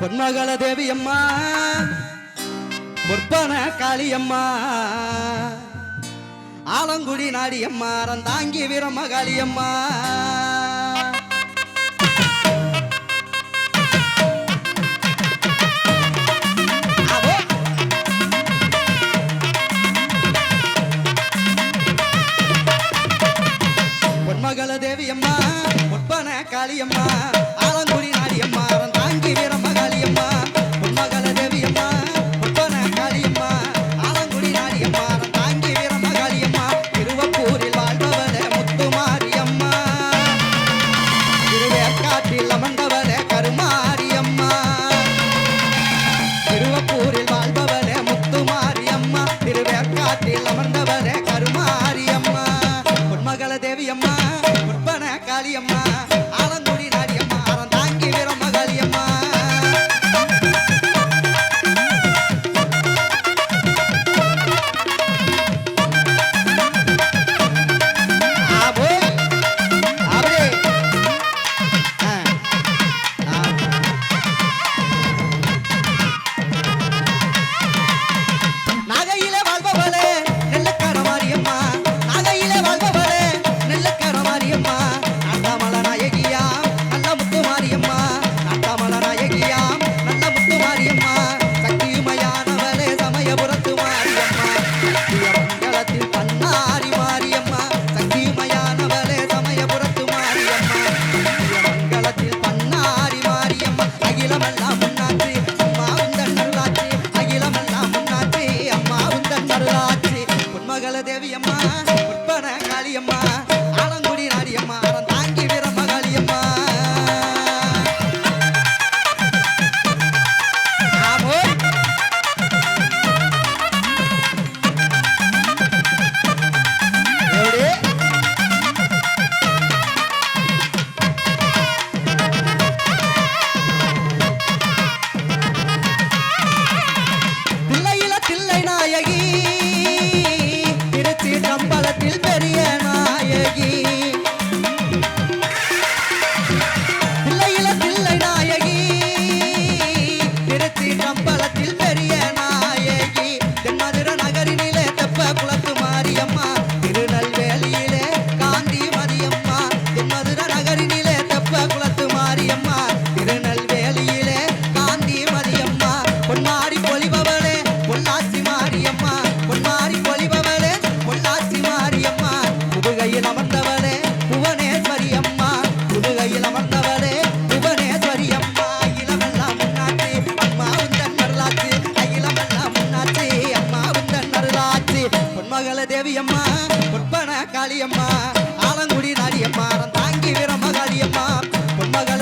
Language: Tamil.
பொன்மகள தேவி அம்மா முற்பன காளியம்மா ஆலங்குடி நாடியம்மா ரந்தாங்கி வீரம்மா காளியம்மா பொன்மகள தேவியம்மா பொற்பன காளியம்மா ஆலங்குடி நாடியம்மா ரந்தாங்கி வீரம்மா கருமாரியம்மா பொன்மகள தேவியம்மா பொற்பன காளியம்மா பொன்மகள தேவியம்மா பொற்பன காளியம்மா ஆலங்குடி நாடியம்மா தாங்கி வீரமகாளியம்மா பொன்மகள